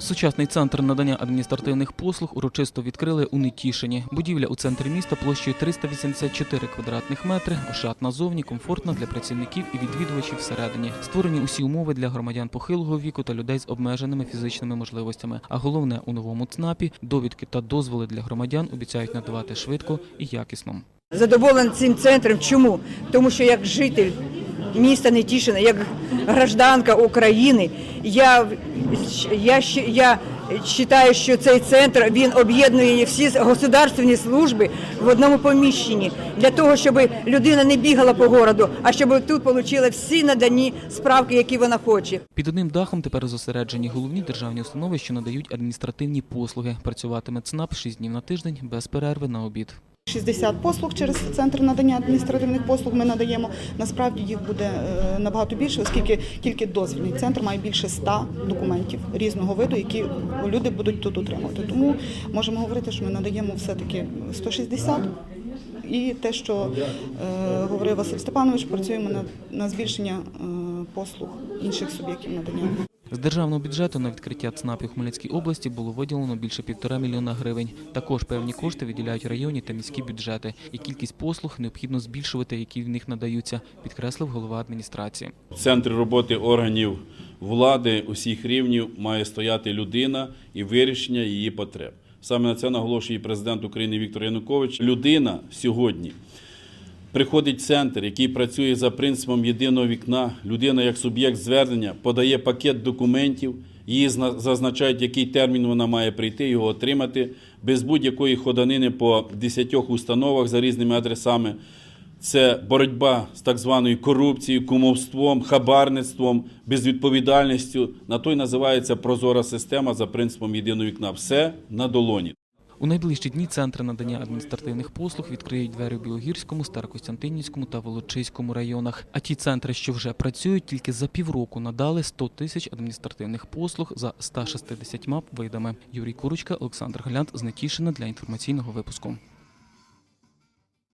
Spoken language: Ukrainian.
Сучасний центр надання адміністративних послуг урочисто відкрили у Нетішині. Будівля у центрі міста площею 384 квадратних метри, ошатна зовні, комфортна для працівників і відвідувачів всередині. Створені усі умови для громадян похилого віку та людей з обмеженими фізичними можливостями. А головне у новому ЦНАПі довідки та дозволи для громадян обіцяють надавати швидко і якісно. Задоволена цим центром. Чому? Тому що як житель міста Нетішина, як гражданка України, я, я, я вважаю, що цей центр він об'єднує всі государственні служби в одному поміщенні для того, щоб людина не бігала по городу, а щоб тут отримала всі надані справки, які вона хоче. Під одним дахом тепер зосереджені головні державні установи, що надають адміністративні послуги. Працюватиме ЦНАП 6 днів на тиждень без перерви на обід. 60 послуг через центр надання адміністративних послуг ми надаємо. Насправді їх буде е, набагато більше, оскільки тільки дозвільний центр має більше 100 документів різного виду, які люди будуть тут отримувати. Тому можемо говорити, що ми надаємо все-таки 160. І те, що е, говорив Василь Степанович, працюємо на, на збільшення е, послуг інших суб'єктів надання. З державного бюджету на відкриття ЦНАПів у Хмельницькій області було виділено більше півтора мільйона гривень. Також певні кошти виділяють районні та міські бюджети. І кількість послуг необхідно збільшувати, які в них надаються, підкреслив голова адміністрації. В центрі роботи органів влади усіх рівнів має стояти людина і вирішення її потреб. Саме на це наголошує президент України Віктор Янукович. Людина сьогодні приходить центр, який працює за принципом єдиного вікна. Людина, як суб'єкт звернення, подає пакет документів. Її зна- зазначають, який термін вона має прийти, його отримати без будь-якої ходанини по 10 установах за різними адресами. Це боротьба з так званою корупцією, кумовством, хабарництвом, безвідповідальністю. На той називається прозора система за принципом єдиного вікна. Все на долоні. У найближчі дні центри надання адміністративних послуг відкриють двері у Білогірському, Старокостянтинівському та Волочиському районах. А ті центри, що вже працюють, тільки за півроку надали 100 тисяч адміністративних послуг за 160 видами. Юрій Курочка, Олександр Глянт Знетішина для інформаційного випуску.